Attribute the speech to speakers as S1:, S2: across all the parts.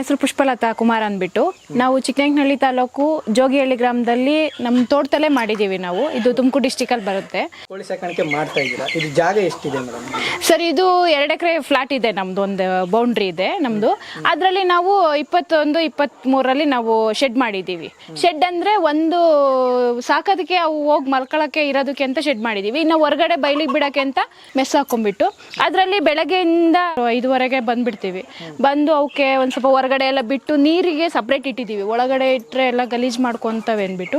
S1: ಹೆಸರು ಪುಷ್ಪಲತಾ ಕುಮಾರ್ ಅಂದ್ಬಿಟ್ಟು ನಾವು ಚಿಕ್ಕನಹಳ್ಳಿ ತಾಲೂಕು ಜೋಗಿಹಳ್ಳಿ ಗ್ರಾಮದಲ್ಲಿ ನಮ್ಮ ತೋಟದಲ್ಲೇ ಮಾಡಿದ್ದೀವಿ ನಾವು. ಇದು ತುಮಕೂರು ಡಿಸ್ಟಿಕಲ್ಲಿ ಬರುತ್ತೆ.
S2: ಕೋಳಿ ಸಾಕಾಣಿಕೆ ಮಾಡ್ತಾ ಇದ್ದೀರಾ? ಇದು ಜಾಗ ಎಷ್ಟಿದೆ ಮೇಡಮ್?
S1: ಸರ್ ಇದು ಎರಡು ಎಕರೆ ಫ್ಲಾಟ್ ಇದೆ ನಮ್ದು ಒಂದು ಬೌಂಡ್ರಿ ಇದೆ ನಮ್ದು. ಅದರಲ್ಲಿ ನಾವು ಇಪ್ಪತ್ತೊಂದು ಇಪ್ಪತ್ತ್ಮೂರರಲ್ಲಿ ನಾವು ಶೆಡ್ ಮಾಡಿದ್ದೀವಿ ಶೆಡ್ ಅಂದ್ರೆ ಒಂದು ಸಾಕೋದಕ್ಕೆ ಅವು ಹೋಗಿ ಮಲ್ಕೊಳಕ್ಕೆ ಇರೋದಕ್ಕೆ ಅಂತ ಶೆಡ್ ಮಾಡಿದ್ದೀವಿ ಇನ್ನು ಹೊರಗಡೆ ಬೈಲಿಗೆ ಬಿಡಕ್ಕೆ ಅಂತ ಮೆಸ್ ಹಾಕೊಂಡ್ಬಿಟ್ಟು. ಅದರಲ್ಲಿ ಬೆಳಗ್ಗೆಯಿಂದ ಐದುವರೆಗೆ ಬಂದ್ಬಿಡ್ತೀವಿ. ಬಂದು ಅವಕ್ಕೆ ಒಂದು ಸ್ವಲ್ಪ ಹೊರಗಡೆ ಎಲ್ಲ ಬಿಟ್ಟು ನೀರಿಗೆ ಸಪ್ರೇಟ್ ಇಟ್ಟಿದ್ದೀವಿ. ಒಳಗಡೆ ಇಟ್ಟರೆ ಎಲ್ಲ ಗಲೀಜು ಮಾಡ್ಕೊತವೆ ಅಂದ್ಬಿಟ್ಟು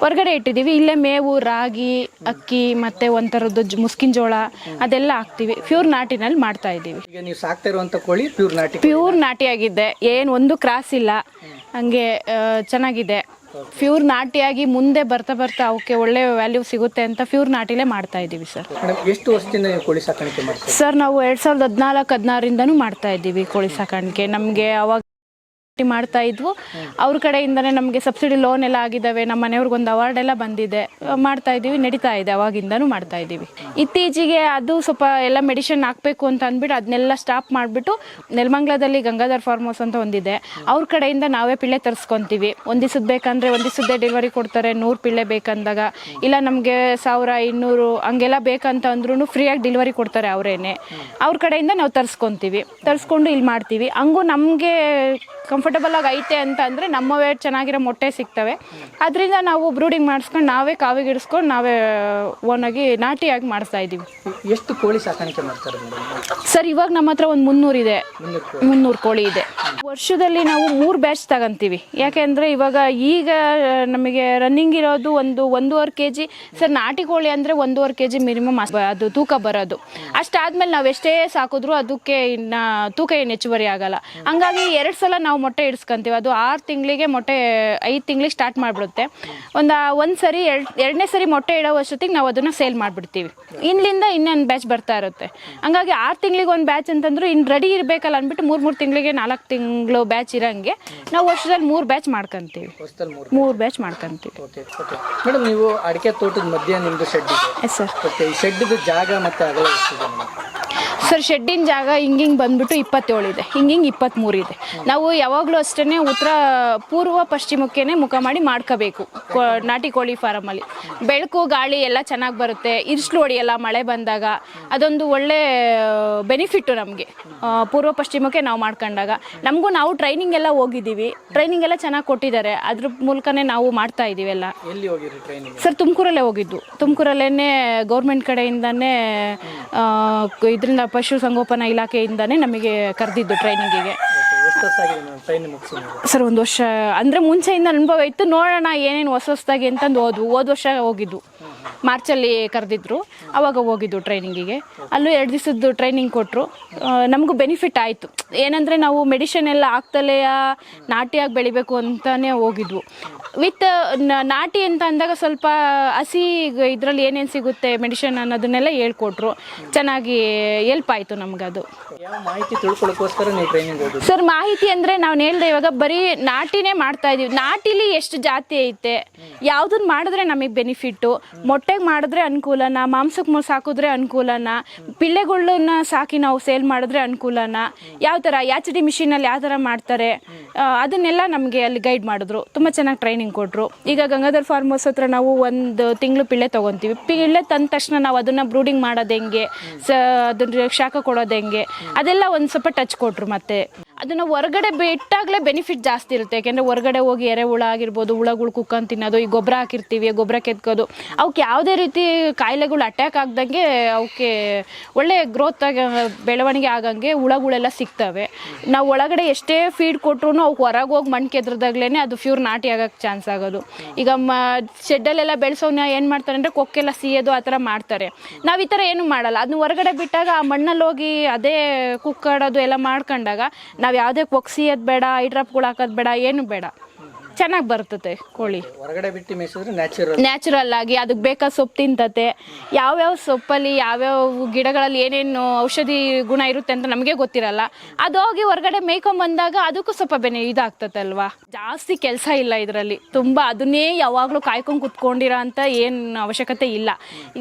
S1: ಹೊರಗಡೆ ಇಟ್ಟಿದ್ದೀವಿ. ಇಲ್ಲೇ ಮೇವು ರಾಗಿ ಅಕ್ಕಿ ಮತ್ತೆ ಒಂಥರದ್ದು ಜ್- ಮುಸ್ಕಿನ ಜೋಳ ಅದೆಲ್ಲ ಹಾಕ್ತೀವಿ. ಪ್ಯೂರ್ ನಾಟಿನಲ್ಲಿ ಮಾಡ್ತಾ ಇದ್ದೀವಿ.
S2: ಈಗ ನೀವು ಸಾಕ್ತಾ ಇರುವಂತ ಕೋಳಿ ಪ್ಯೂರ್ ನಾಟಿ ಆಗಿದೆ
S1: ಪ್ಯೂರ್ ನಾಟಿಯಾಗಿದೆ ಏನು ಒಂದು ಕ್ರಾಸ್ ಇಲ್ಲ. ಹಂಗೆ ಆ, ಚೆನ್ನಾಗಿದೆ. ಪ್ಯೂರ್ ನಾಟಿಯಾಗಿ ಮುಂದೆ ಬರ್ತಾ ಬರ್ತಾ ಅವಕ್ಕೆ ಒಳ್ಳೆ ವ್ಯಾಲ್ಯೂ ಸಿಗುತ್ತೆ ಅಂತ ಪ್ಯೂರ್ ನಾಟಿಲೇ ಮಾಡ್ತಾ ಇದ್ದೀವಿ ಸರ್.
S2: ಮೇಡಮ್ ಎಷ್ಟು ವರ್ಷದಿಂದ ನೀವು ಕೋಳಿ ಸಾಕಾಣಿಕೆ ಮಾಡ್ತೀರಾ?
S1: ಸರ್ ನಾವು ಎರಡು ಸಾವಿರದ ಹದಿನಾಲ್ಕು ಹದಿನಾರಿಂದನೂ ಮಾಡ್ತಾ ಇದ್ದೀವಿ ಕೋಳಿ ಸಾಕಾಣಿಕೆ. ನಮಗೆ ಅವಾಗ ಮಾಡ್ತಾ ಇದ್ವು. ಅವ್ರ ಕಡೆಯಿಂದನೇ ನಮಗೆ ಸಬ್ಸಿಡಿ ಲೋನ್ ಎಲ್ಲ ಆಗಿದ್ದಾವೆ. ನಮ್ಮ ಮನೆಯವ್ರಿಗೊಂದು ಅವಾರ್ಡ್ ಎಲ್ಲ ಬಂದಿದೆ. ಮಾಡ್ತಾ ಇದ್ದೀವಿ, ನಡೀತಾ ಇದೆ. ಅವಾಗಿಂದನೂ ಮಾಡ್ತಾ ಇದ್ದೀವಿ. ಇತ್ತೀಚೆಗೆ ಅದು ಸ್ವಲ್ಪ ಎಲ್ಲ ಮೆಡಿಷನ್ ಹಾಕಬೇಕು ಅಂತ ಅಂದ್ಬಿಟ್ಟು ಅದನ್ನೆಲ್ಲ ಸ್ಟಾಪ್ ಮಾಡಿಬಿಟ್ಟು ನೆಲಮಂಗ್ಲದಲ್ಲಿ ಗಂಗಾಧರ್ ಫಾರ್ಮ್ ಹೌಸ್ ಅಂತ ಒಂದಿದೆ. ಅವ್ರ ಕಡೆಯಿಂದ ನಾವೇ ಪಿಳ್ಳೆ ತರಿಸ್ಕೊತೀವಿ. ಒಂದು ದಿವಸದ ಬೇಕಂದ್ರೆ ಒಂದಿಸದ್ದೇ ಡೆಲಿವರಿ ಕೊಡ್ತಾರೆ. ನೂರು ಪಿಳ್ಳೆ ಬೇಕಂದಾಗ. ಇಲ್ಲ ನಮಗೆ ಸಾವಿರ, ಇನ್ನೂರು ಹಂಗೆಲ್ಲ ಬೇಕಂತ ಅಂದ್ರೂ ಫ್ರೀಯಾಗಿ ಡೆಲಿವರಿ ಕೊಡ್ತಾರೆ ಅವರೇನೆ. ಅವ್ರ ಕಡೆಯಿಂದ ನಾವು ತರಿಸ್ಕೊತೀವಿ. ತರಿಸ್ಕೊಂಡು ಇಲ್ಲಿ ಮಾಡ್ತೀವಿ. ಹಂಗೂ ನಮಗೆ ಕಂಫರ್ಟಬಲ್ ಆಗಿ ಐತೆ ಅಂತ ಅಂದರೆ ನಮ್ಮ ವೇಟ್ ಚೆನ್ನಾಗಿರೋ ಮೊಟ್ಟೆ ಸಿಗ್ತವೆ. ಅದರಿಂದ ನಾವು ಬ್ರೂಡಿಂಗ್ ಮಾಡಿಸ್ಕೊಂಡು ನಾವೇ ಕಾವಿಗಿಡಿಸ್ಕೊಂಡು ನಾವೇ ಓನಾಗಿ ನಾಟಿಯಾಗಿ ಮಾಡಿಸ್ತಾ ಇದ್ದೀವಿ.
S2: ಎಷ್ಟು ಕೋಳಿ ಸಾಕಾಣಿಕೆ ಮಾಡ್ತಾರೆ
S1: ಸರ್ ಇವಾಗ ನಮ್ಮ ಹತ್ರ ಒಂದು
S2: ಮುನ್ನೂರು ಇದೆ.
S1: ಮುನ್ನೂರು ಕೋಳಿ. ಇದೆ. ವರ್ಷದಲ್ಲಿ ನಾವು ಮೂರು ಬ್ಯಾಚ್ ತಗೊಂತೀವಿ. ಯಾಕೆಂದರೆ ಇವಾಗ ಈಗ ನಮಗೆ ರನ್ನಿಂಗ್ ಇರೋದು ಒಂದು ಒಂದೂವರೆ ಕೆ ಜಿ ಸರ್ ನಾಟಿ ಕೋಳಿ ಅಂದರೆ ಒಂದೂವರೆ ಕೆ ಜಿ ಮಿನಿಮಮ್ ಅದು ತೂಕ ಬರೋದು. ಅಷ್ಟಾದ್ಮೇಲೆ ನಾವು ಎಷ್ಟೇ ಸಾಕಿದ್ರು ಅದಕ್ಕೆ ಇನ್ನು ತೂಕ ಏನು ಹೆಚ್ಚುವರಿ ಆಗಲ್ಲ. ಹಂಗಾಗಿ ಎರಡು ಸಲ ನಾವು ಮೊಟ್ಟೆ ಇಡ್ಸ್ಕೊಂತೀವಿ. ಅದು ಆರು ತಿಂಗಳಿಗೆ ಮೊಟ್ಟೆ ಐದು ತಿಂಗಳಿಗೆ ಸ್ಟಾರ್ಟ್ ಮಾಡಿಬಿಡುತ್ತೆ. ಒಂದು ಒಂದು ಸರಿ ಎರಡು ಎರಡನೇ ಸರಿ ಮೊಟ್ಟೆ ಇಡೋ ಅಷ್ಟೊತ್ತಿಗೆ ನಾವು ಅದನ್ನು ಸೇಲ್ ಮಾಡಿಬಿಡ್ತೀವಿ. ಇಲ್ಲಿಂದ ಇನ್ನೊಂದು ಬ್ಯಾಚ್ ಬರ್ತಾ ಇರುತ್ತೆ. ಹಂಗಾಗಿ ಆರು ತಿಂಗಳಿಗೆ ಒಂದು ಬ್ಯಾಚ್ ಅಂತಂದ್ರು ಇನ್ನು ರೆಡಿ ಇರಬೇಕಲ್ಲ ಅಂದ್ಬಿಟ್ಟು ಮೂರು ಮೂರು ತಿಂಗಳಿಗೆ ನಾಲ್ಕು ತಿಂಗಳು ಬ್ಯಾಚ್ ಇರೋಂಗೆ ನಾವು ವರ್ಷದಲ್ಲಿ ಮೂರು ಬ್ಯಾಚ್ ಮಾಡ್ಕೊತೀವಿ.
S2: ಮೂರು
S1: ಬ್ಯಾಚ್ ಮಾಡ್ಕೊತೀವಿ.
S2: ಮೇಡಮ್ ನೀವು ಅಡಿಕೆ ತೋಟದ ಮಧ್ಯೆ ನಿಮ್ಮದು ಶೆಡ್ ಇದೆ.
S1: ಸರ್
S2: ಶೆಡ್ದು ಜಾಗ ಮತ್ತೆ ಅಗಲ
S1: ಸರ್ ಶೆಡ್ಡಿನ ಜಾಗ ಹಿಂಗಿಂಗ್ ಬಂದ್ಬಿಟ್ಟು ಇಪ್ಪತ್ತೇಳು ಇದೆ. ಹಿಂಗಿಂಗ್ ಇಪ್ಪತ್ತ್ಮೂರು ಇದೆ. ನಾವು ಯಾವಾಗಲೂ ಅಷ್ಟೇ ಉತ್ತರ ಪೂರ್ವ ಪಶ್ಚಿಮಕ್ಕೇನೆ ಮುಖ ಮಾಡಿ ಮಾಡ್ಕೋಬೇಕು ನಾಟಿ ಕೋಳಿ ಫಾರಮಲ್ಲಿ ಬೆಳಕು ಗಾಳಿ ಎಲ್ಲ ಚೆನ್ನಾಗಿ ಬರುತ್ತೆ. ಇರ್ಸ್ಲು ಹೊಡಿಯಲ್ಲ ಮಳೆ ಬಂದಾಗ. ಅದೊಂದು ಒಳ್ಳೆ ಬೆನಿಫಿಟ್ಟು ನಮಗೆ. ಪೂರ್ವ ಪಶ್ಚಿಮಕ್ಕೆ ನಾವು ಮಾಡ್ಕೊಂಡಾಗ. ನಮಗೂ ನಾವು ಟ್ರೈನಿಂಗ್ ಎಲ್ಲ ಹೋಗಿದ್ದೀವಿ. ಟ್ರೈನಿಂಗ್ ಎಲ್ಲ ಚೆನ್ನಾಗಿ ಕೊಟ್ಟಿದ್ದಾರೆ. ಅದ್ರ ಮೂಲಕನೇ ನಾವು ಮಾಡ್ತಾ ಇದ್ದೀವಿ ಎಲ್ಲ. ಸರ್ ತುಮಕೂರಲ್ಲೇ ಹೋಗಿದ್ದು. ತುಮಕೂರಲ್ಲೇ ಗೌರ್ಮೆಂಟ್ ಕಡೆಯಿಂದನೇ ಇದರಿಂದ ಪಶು ಸಂಗೋಪನಾ ಇಲಾಖೆಯಿಂದನೇ ನಮಗೆ ಕರೆದಿದ್ದು ಟ್ರೈನಿಂಗಿಗೆ ಸರ್ ಒಂದು ವರ್ಷ ಅಂದರೆ ಮುಂಚೆಯಿಂದ ಅನುಭವ ಇತ್ತು. ನೋಡೋಣ ಏನೇನು ಹೊಸ ಹೊಸದಾಗಿ ಅಂತಂದು ಹೋದ್ವು ಹೋದ ವರ್ಷ ಹೋಗಿದ್ದು. ಮಾರ್ಚಲ್ಲಿ ಕರೆದಿದ್ರು ಅವಾಗ ಹೋಗಿದ್ದು ಟ್ರೈನಿಂಗಿಗೆ. ಅಲ್ಲೂ ಎರಡು ದಿವಸದ್ದು ಟ್ರೈನಿಂಗ್ ಕೊಟ್ಟರು ನಮಗೂ ಬೆನಿಫಿಟ್ ಆಯಿತು. ಏನಂದರೆ ನಾವು ಮೆಡಿಷನ್ ಎಲ್ಲ ಹಾಕ್ತಲೇ ನಾಟಿಯಾಗಿ ಬೆಳಿಬೇಕು ಅಂತಲೇ ಹೋಗಿದ್ವು. ವಿತ್ ನಾಟಿ ಅಂತ ಅಂದಾಗ ಸ್ವಲ್ಪ ಹಸಿ ಇದರಲ್ಲಿ ಏನೇನು ಸಿಗುತ್ತೆ ಮೆಡಿಷನ್ ಅನ್ನೋದನ್ನೆಲ್ಲ ಹೇಳ್ಕೊಟ್ರು. ಚೆನ್ನಾಗಿ ಹೆಲ್ಪ್ ಆಯಿತು ನಮಗದು.
S2: ಮಾಹಿತಿ ತಿಳ್ಕೊಳ್ಳೋಕ್ಕೋಸ್ಕರ
S1: ಸರ್ ಮಾಹಿತಿ ಅಂದರೆ ನಾವು ಹೇಳ್ದೆ ಇವಾಗ ಬರೀ ನಾಟಿನೇ ಮಾಡ್ತಾ ಇದೀವಿ. ನಾಟಿಲಿ ಎಷ್ಟು ಜಾತಿ ಐತೆ ಯಾವ್ದನ್ನ ಮಾಡಿದ್ರೆ ನಮಗೆ ಬೆನಿಫಿಟ್ಟು. ಮೊಟ್ಟೆಗೆ ಮಾಡಿದ್ರೆ ಅನುಕೂಲನ ಮಾಂಸಕ್ಕೆ ಸಾಕಿದ್ರೆ ಅನುಕೂಲನ ಪಿಳ್ಳೆಗಳನ್ನ ಸಾಕಿ ನಾವು ಸೇಲ್ ಮಾಡಿದ್ರೆ ಅನುಕೂಲನ, ಯಾವ ಥರ ಯಾಚ್ ಡಿ ಮಿಷಿನಲ್ಲಿ ಯಾವ ಥರ ಮಾಡ್ತಾರೆ ಅದನ್ನೆಲ್ಲ ನಮಗೆ ಅಲ್ಲಿ ಗೈಡ್ ಮಾಡಿದ್ರು. ತುಂಬ ಚೆನ್ನಾಗಿ ಟ್ರೈನಿಂಗ್ ಕೊಟ್ಟರು ಈಗ ಗಂಗಾಧರ್ ಫಾರ್ಮರ್ಸ್ ಹತ್ರ ನಾವು ಒಂದು ತಿಂಗಳು ಪಿಳ್ಳೆ ತೊಗೊತೀವಿ. ಪಿಳ್ಳೆ ತಂದ ತಕ್ಷಣ ನಾವು ಅದನ್ನು ಬ್ರೂಡಿಂಗ್ ಮಾಡೋದು ಹೆಂಗೆ, ಸ, ಅದನ್ನ ಶಾಖ ಕೊಡೋದು ಹೆಂಗೆ, ಅದೆಲ್ಲ ಒಂದು ಸ್ವಲ್ಪ ಟಚ್ ಕೊಟ್ರು ಮತ್ತೆ. ಅದನ್ನು ಹೊರಗಡೆ ಬಿಟ್ಟಾಗಲೇ ಬೆನಿಫಿಟ್ ಜಾಸ್ತಿ ಇರುತ್ತೆ. ಯಾಕೆಂದರೆ ಹೊರಗಡೆ ಹೋಗಿ ಎರೆಹುಳ ಆಗಿರ್ಬೋದು, ಹುಳಗಳು ಕುಕ್ಕಂದು ತಿನ್ನೋದು, ಈ ಗೊಬ್ಬರ ಹಾಕಿರ್ತೀವಿ ಗೊಬ್ಬರ ಕೆತ್ಕೋದು. ಅವಕ್ಕೆ ಯಾವುದೇ ರೀತಿ ಕಾಯಿಲೆಗಳು ಅಟ್ಯಾಕ್ ಆಗ್ದಂಗೆ ಅವಕ್ಕೆ ಒಳ್ಳೆ ಗ್ರೋತ್ ಆಗ, ಬೆಳವಣಿಗೆ ಆಗಂಗೆ ಹುಳಗಳೆಲ್ಲ ಸಿಗ್ತವೆ. ನಾವು ಒಳಗಡೆ ಎಷ್ಟೇ ಫೀಡ್ ಕೊಟ್ಟರು ಅವ್ಕೆ ಹೊರಗೆ ಹೋಗಿ ಮಣ್ಣು ಕೆದ್ರದಾಗ್ಲೇ ಅದು ಫ್ಯೂರ್ ನಾಟಿ ಆಗೋಕ್ಕೆ ಚಾನ್ಸ್ ಆಗೋದು. ಈಗ ಮ ಶೆಡ್ಡಲ್ಲೆಲ್ಲ ಬೆಳೆಸೋನ ಏನು ಮಾಡ್ತಾರೆ ಅಂದರೆ ಕೊಕ್ಕೆಲ್ಲ ಸೀಯೋದು ಆ ಥರ ಮಾಡ್ತಾರೆ. ನಾವು ಈ ಥರ ಏನು ಮಾಡಲ್ಲ. ಅದನ್ನ ಹೊರಗಡೆ ಬಿಟ್ಟಾಗ ಆ ಮಣ್ಣಲ್ಲಿ ಹೋಗಿ ಅದೇ ಕುಕ್ಕಾಡೋದು ಎಲ್ಲ ಮಾಡ್ಕೊಂಡಾಗ ನಾವು ಯಾವುದೇ ಕೊಕ್ಸಿ ಬೇಡ ಐ ಡ್ರಾಪ್ಗಳು ಹಾಕೋದು ಬೇಡ ಏನು ಬೇಡ. ಚೆನ್ನಾಗಿ ಬರ್ತತೆ ಕೋಳಿ.
S2: ಹೊರಗಡೆ ಬಿಟ್ಟು ಮೇಯಿಸಿದ್ರೆ ನ್ಯಾಚುರಲ್
S1: ನ್ಯಾಚುರಲ್ ಆಗಿ ಅದಕ್ಕೆ ಬೇಕಾದ ಸೊಪ್ಪು ತಿಂತತೆ. ಯಾವ್ಯಾವ ಸೊಪ್ಪಲ್ಲಿ ಯಾವ್ಯಾವ ಗಿಡಗಳಲ್ಲಿ ಏನೇನು ಔಷಧಿ ಗುಣ ಇರುತ್ತೆ ಅಂತ ನಮಗೆ ಗೊತ್ತಿರಲ್ಲ. ಅದು ಹೋಗಿ ಹೊರಗಡೆ ಮೇಯ್ಕೊಂಬಂದಾಗ ಅದಕ್ಕೂ ಸ್ವಲ್ಪ ಬೆನೆ ಇದಾಗ್ತತಲ್ವಾ ಜಾಸ್ತಿ ಕೆಲಸ ಇಲ್ಲ ಇದರಲ್ಲಿ. ತುಂಬಾ ಅದನ್ನೇ ಯಾವಾಗಲೂ ಕಾಯ್ಕೊಂಡು ಕುತ್ಕೊಂಡಿರೋ ಅಂತ ಏನು ಅವಶ್ಯಕತೆ ಇಲ್ಲ.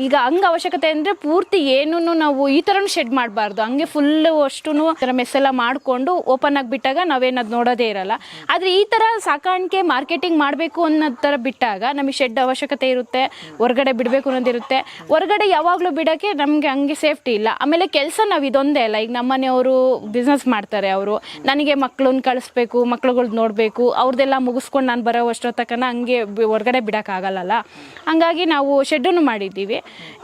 S1: ಈಗ ಹಂಗೆ ಅವಶ್ಯಕತೆ ಅಂದರೆ ಪೂರ್ತಿ ಏನೂ ನಾವು ಈ ಥರನೂ ಶೆಡ್ ಮಾಡಬಾರ್ದು. ಹಂಗೆ ಫುಲ್ಲು ಅಷ್ಟು ಥರ ಮೆಸ್ಸೆಲ್ಲ ಮಾಡಿಕೊಂಡು ಓಪನ್ ಆಗಿ ಬಿಟ್ಟಾಗ ನಾವೇನದು ನೋಡೋದೇ ಇರಲ್ಲ. ಆದರೆ ಈ ಥರ ಸಾಕಾಣಿಕೆ ಮಾರ್ಕೆಟಿಂಗ್ ಮಾಡಬೇಕು ಅನ್ನೋ ಥರ ಬಿಟ್ಟಾಗ ನಮಗೆ ಶೆಡ್ ಅವಶ್ಯಕತೆ ಇರುತ್ತೆ, ಹೊರಗಡೆ ಬಿಡಬೇಕು ಅನ್ನೋದಿರುತ್ತೆ ಹೊರಗಡೆ ಯಾವಾಗಲೂ ಬಿಡೋಕ್ಕೆ ನಮಗೆ ಹಂಗೆ ಸೇಫ್ಟಿ ಇಲ್ಲ. ಆಮೇಲೆ ಕೆಲಸ ನಾವು ಇದೊಂದೇ ಅಲ್ಲ. ಈಗ ನಮ್ಮನೆಯವರು ಬಿಸ್ನೆಸ್ ಮಾಡ್ತಾರೆ ಅವರು. ನನಗೆ ಮಕ್ಕಳನ್ನ ಕಳಿಸ್ಬೇಕು ಮಕ್ಳುಗಳ್ದು ನೋಡಬೇಕು ಅವ್ರದ್ದೆಲ್ಲ ಮುಗಿಸ್ಕೊಂಡು ನಾನು ಬರೋ ತಕನ ಹಂಗೆ ಹೊರಗಡೆ ಬಿಡೋಕ್ಕಾಗಲ್ಲಲ್ಲ ಹಂಗಾಗಿ ನಾವು ಶೆಡ್ಡನ್ನು ಮಾಡಿದ್ದೀವಿ.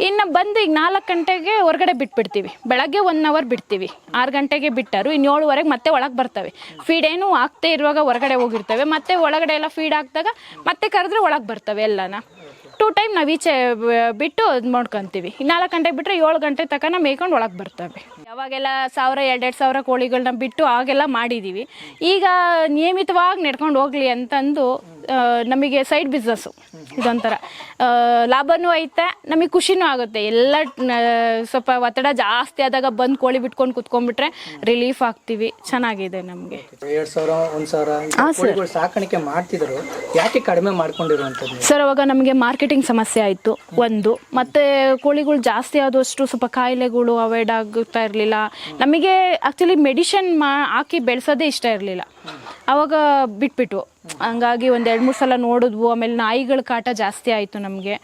S1: ಇನ್ನು ಬಂದು ಈಗ ನಾಲ್ಕು ಗಂಟೆಗೆ ಹೊರಗಡೆ ಬಿಟ್ಬಿಡ್ತೀವಿ. ಬೆಳಗ್ಗೆ ಒನ್ ಅವರ್ ಬಿಡ್ತೀವಿ. ಆರು ಗಂಟೆಗೆ ಬಿಟ್ಟರು ಇನ್ನು ಏಳುವರೆಗೆ ಮತ್ತೆ ಒಳಗೆ ಬರ್ತವೆ. ಫೀಡ್ ಏನು ಆಗ್ತೇ ಇರುವಾಗ ಹೊರಗಡೆ ಹೋಗಿರ್ತವೆ. ಮತ್ತೆ ಒಳಗಡೆ ಎಲ್ಲ ಫೀಡ್ ಹಾಕಿದಾಗ ಮತ್ತೆ ಕರೆದ್ರೆ ಒಳಗೆ ಬರ್ತವೆ ಎಲ್ಲನ. ಟೂ ಟೈಮ್ ನಾವು ಈಚೆ ಬಿಟ್ಟು ಇದು ಮಾಡ್ಕೊತೀವಿ ನಾಲ್ಕು ಗಂಟೆಗೆ ಬಿಟ್ಟರೆ ಏಳು ಗಂಟೆ ತನಕ ಮೇಯ್ಕೊಂಡು ಒಳಗೆ ಬರ್ತವೆ. ಯಾವಾಗೆಲ್ಲ ಸಾವಿರ, ಎರಡೆರಡು ಸಾವಿರ ಕೋಳಿಗಳನ್ನ ಬಿಟ್ಟು ಆಗೆಲ್ಲ ಮಾಡಿದ್ದೀವಿ ಈಗ ನಿಯಮಿತವಾಗಿ ನಡ್ಕೊಂಡು ಹೋಗಲಿ ಅಂತಂದು ನಮಗೆ ಸೈಡ್ ಬಿಸ್ನೆಸ್ಸು ಇದೊಂಥರ. ಲಾಭವೂ ಲಾಭನೂ ಐತೆ ನಮಗೆ ಖುಷಿನೂ ಆಗುತ್ತೆ. ಎಲ್ಲ ಸ್ವಲ್ಪ ಒತ್ತಡ ಜಾಸ್ತಿ ಆದಾಗ ಬಂದು ಕೋಳಿ ಬಿಟ್ಕೊಂಡು ಕುತ್ಕೊಂಡ್ಬಿಟ್ರೆ ರಿಲೀಫ್ ಆಗ್ತೀವಿ. ಚೆನ್ನಾಗಿದೆ ನಮಗೆ.
S2: ಎರಡ್ ಸಾವಿರ ಒಂದ್ ಸಾವಿರ ಸಾಕಾಣಿಕೆ ಮಾಡ್ತಿದ್ರು. ಯಾಕೆ ಕಡಿಮೆ ಮಾಡ್ಕೊಂಡಿರುವಂತದ್ದು
S1: ಸರ್ ಅವಾಗ ನಮಗೆ ಮಾರ್ಕೆಟಿಂಗ್ ಸಮಸ್ಯೆ ಆಯಿತು ಒಂದು. ಮತ್ತೆ ಕೋಳಿಗಳು ಜಾಸ್ತಿ ಆದಷ್ಟು ಸ್ವಲ್ಪ ಕಾಯಿಲೆಗಳು ಅವಾಯ್ಡ್ ಆಗುತ್ತಾ ಇರಲಿಲ್ಲ. ನಮಗೆ ಆ್ಯಕ್ಚುಲಿ ಮೆಡಿಷನ್ ಮಾ ಹಾಕಿ ಬೆಳೆಸೋದೇ ಇಷ್ಟ ಇರಲಿಲ್ಲ. ಅವಾಗ ಬಿಟ್ಬಿಟ್ವು. ಹಂಗಾಗಿ ಒಂದು ಎರಡು ಮೂರು ಸಲ ನೋಡಿದ್ವು, ಆಮೇಲೆ ನಾಯಿಗಳ ಕಾಟ ಜಾಸ್ತಿ ಆಯಿತು ನಮಗೆ.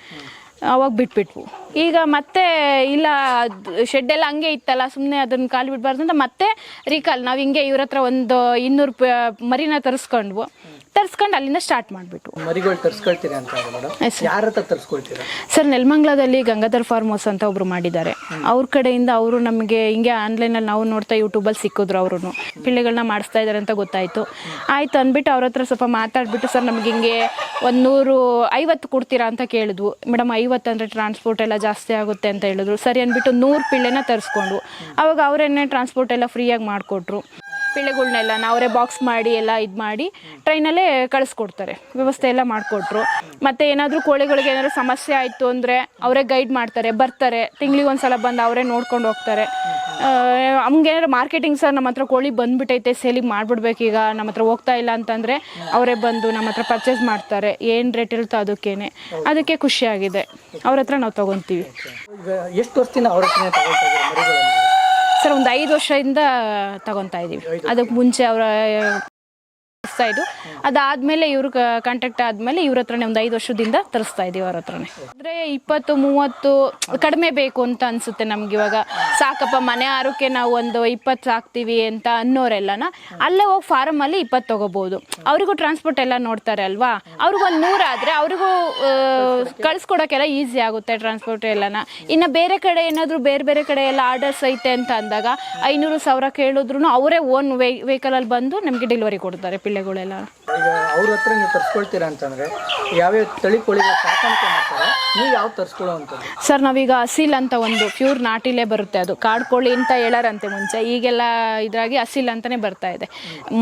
S1: ಅವಾಗ ಬಿಟ್ಬಿಟ್ವು. ಈಗ ಮತ್ತೆ ಇಲ್ಲ ಶೆಡ್ ಎಲ್ಲ ಹಂಗೆ ಇತ್ತಲ್ಲ ಸುಮ್ಮನೆ ಅದನ್ನ ಕಾಲು ಬಿಡಬಾರ್ದು ಅಂತ ಮತ್ತೆ ರೀಕಾಲ್ ನಾವು ಹಿಂಗೆ ಇವ್ರ ಹತ್ರ ಒಂದು ಇನ್ನೂರು ಮರಿನ ತರಿಸ್ಕೊಂಡ್ವು. ತರಿಸ್ಕೊಂಡು ಅಲ್ಲಿಂದ ಸ್ಟಾರ್ಟ್ ಮಾಡಿಬಿಟ್ಟು
S2: ಮರಿಗಳು ತರ್ಸ್ಕೊಳ್ತೀರಾ ಅಂತ ಮೇಡಮ್.
S1: Yes, sir.
S2: ಯಾರ ಹತ್ರ ತರ್ಸ್ಕೊಳ್ತೀರಾ?
S1: ಸರ್ ನೆಲಮಂಗ್ಲದಲ್ಲಿ ಗಂಗಾಧರ್ ಫಾರ್ಮ್ ಹೌಸ್ ಅಂತ ಒಬ್ರು ಮಾಡಿದ್ದಾರೆ. ಅವ್ರ ಕಡೆಯಿಂದ ಅವರು ನಮಗೆ ಹಿಂಗೆ ಆನ್ಲೈನಲ್ಲಿ ನಾವು ನೋಡ್ತಾ ಯೂಟ್ಯೂಬಲ್ಲಿ ಸಿಕ್ಕಿದ್ರು ಅವರು ಪಿಳ್ಳೆಗಳನ್ನ ಮಾಡಿಸ್ತಾ ಇದ್ದಾರೆ ಅಂತ ಗೊತ್ತಾಯಿತು. ಆಯ್ತು ಅಂದ್ಬಿಟ್ಟು ಅವ್ರ ಹತ್ರ ಸ್ವಲ್ಪ ಮಾತಾಡ್ಬಿಟ್ಟು ಸರ್ ನಮ್ಗೆ ಹಿಂಗೆ ಒಂದು ನೂರು ಐವತ್ತು ಕೊಡ್ತೀರಾ ಅಂತ ಕೇಳಿದ್ವು. ಮೇಡಮ್ ಐವತ್ತು ಅಂದರೆ ಟ್ರಾನ್ಸ್ಪೋರ್ಟ್ ಎಲ್ಲ ಜಾಸ್ತಿ ಆಗುತ್ತೆ ಅಂತ ಹೇಳಿದ್ರು. ಸರಿ ಅಂದ್ಬಿಟ್ಟು ನೂರು ಪಿಳ್ಳೆನ ತರಿಸ್ಕೊಂಡು ಅವಾಗ ಅವರೇನೆ ಟ್ರಾನ್ಸ್ಪೋರ್ಟ್ ಎಲ್ಲ ಫ್ರೀಯಾಗಿ ಮಾಡಿಕೊಟ್ರು. ಪಿಳ್ಳೆಗಳ್ನೆಲ್ಲ ಅವರೇ ಬಾಕ್ಸ್ ಮಾಡಿ, ಎಲ್ಲ ಇದು ಮಾಡಿ, ಟ್ರೈನಲ್ಲೇ ಕಳಿಸ್ಕೊಡ್ತಾರೆ. ವ್ಯವಸ್ಥೆ ಎಲ್ಲ ಮಾಡಿಕೊಟ್ರು. ಮತ್ತು ಏನಾದರೂ ಕೋಳಿಗಳಿಗೆ ಏನಾದರೂ ಸಮಸ್ಯೆ ಆಯಿತು ಅಂದರೆ ಅವರೇ ಗೈಡ್ ಮಾಡ್ತಾರೆ, ಬರ್ತಾರೆ. ತಿಂಗ್ಳಿಗೆ ಒಂದು ಸಲ ಬಂದು ಅವರೇ ನೋಡ್ಕೊಂಡು ಹೋಗ್ತಾರೆ. ಹಂಗೇನಾದ್ರು ಮಾರ್ಕೆಟಿಂಗ್ ಸರ್ ನಮ್ಮ ಹತ್ರ ಕೋಳಿ ಬಂದ್ಬಿಟ್ಟೈತೆ ಸೇಲಿಗೆ ಮಾಡಿಬಿಡ್ಬೇಕೀಗ, ನಮ್ಮ ಹತ್ರ ಹೋಗ್ತಾ ಇಲ್ಲ ಅಂತಂದರೆ ಅವರೇ ಬಂದು ನಮ್ಮ ಹತ್ರ ಪರ್ಚೇಸ್ ಮಾಡ್ತಾರೆ. ಏನು ರೇಟ್ ಇರುತ್ತೋ ಅದಕ್ಕೇನೆ. ಅದಕ್ಕೆ ಖುಷಿಯಾಗಿದೆ. ಅವ್ರ ಹತ್ರ ನಾವು ತೊಗೊತೀವಿ.
S2: ಎಷ್ಟು ವರ್ಷದಿಂದ
S1: ಸರ್ ಒಂದು ಐದು ವರ್ಷದಿಂದ ತಗೊತಾ ಇದ್ದೀವಿ ಅದಕ್ಕೆ ಮುಂಚೆ ಅವರ ಇದು ಅದಾದ್ಮೇಲೆ ಇವ್ರ ಕಾಂಟ್ಯಾಕ್ಟ್ ಆದ್ಮೇಲೆ ಇವ್ರ ಹತ್ರನೇ ಒಂದು ಐದು ವರ್ಷದಿಂದ ತರಿಸ್ತಾ ಇದೀವಿ ಅವ್ರ ಹತ್ರನೇ. ಅಂದ್ರೆ ಇಪ್ಪತ್ತು, ಮೂವತ್ತು ಕಡಿಮೆ ಬೇಕು ಅಂತ ಅನ್ಸುತ್ತೆ ನಮ್ಗೆ ಇವಾಗ. ಸಾಕಪ್ಪ, ಮನೆ ಆರೋಗ್ಯ ನಾವು ಒಂದು ಇಪ್ಪತ್ತು ಸಾಕ್ತೀವಿ ಅಂತ ಅನ್ನೋರೆಲ್ಲನ, ಅಲ್ಲೇ ಹೋಗಿ ಫಾರಮ್ ಅಲ್ಲಿ ಇಪ್ಪತ್ತು ತಗೋಬಹುದು ಅವ್ರಿಗೂ ಟ್ರಾನ್ಸ್ಪೋರ್ಟ್ ಎಲ್ಲ ನೋಡ್ತಾರೆ ಅಲ್ವಾ? ಅವ್ರಿಗೊಂದು ನೂರಾದ್ರೆ ಅವ್ರಿಗೂ ಕಳ್ಸ್ಕೊಡೋಕೆಲ್ಲ ಈಸಿ ಆಗುತ್ತೆ ಟ್ರಾನ್ಸ್ಪೋರ್ಟ್ ಎಲ್ಲನ. ಇನ್ನು ಬೇರೆ ಕಡೆ ಏನಾದರೂ ಬೇರೆ ಬೇರೆ ಕಡೆ ಎಲ್ಲ ಆರ್ಡರ್ಸ್ ಐತೆ ಅಂತ ಅಂದಾಗ ಐನೂರು ಸಾವಿರ ಕೇಳಿದ್ರು ಅವರೇ ಓನ್ ವೆಹಿಕಲ್ ಅಲ್ಲಿ ಬಂದು ನಮಗೆ ಡೆಲಿವರಿ ಕೊಡ್ತಾರೆ. ಪಿಳ್ಳೆಗಳೆಲ್ಲ
S2: ಈಗ ಅವ್ರ ಹತ್ರ ನೀವು ತರ್ಸ್ಕೊಳ್ತೀರಾ ಅಂತಂದ್ರೆ ಯಾವ್ಯಾವ ತಳಿ ಕೋಳಿಗಳು ಸಾಕಾಣಿಕೆ ಮಾಡ್ತಾರೆ ನೀವು ಯಾವ ತರ್ಸ್ಕೊಳ್ಳೋ ಅಂಥದ್ದು
S1: ಸರ್ ನಾವೀಗ ಅಸಿಲ್ ಅಂತ ಒಂದು ಪ್ಯೂರ್ ನಾಟಿಲೇ ಬರುತ್ತೆ ಅದು. ಕಾಡು ಕೋಳಿ ಅಂತ ಹೇಳಾರಂತೆ ಮುಂಚೆ ಈಗೆಲ್ಲ ಇದ್ರಾಗಿ ಅಸಿಲ್ ಅಂತಾನೆ ಬರ್ತಾ ಇದೆ.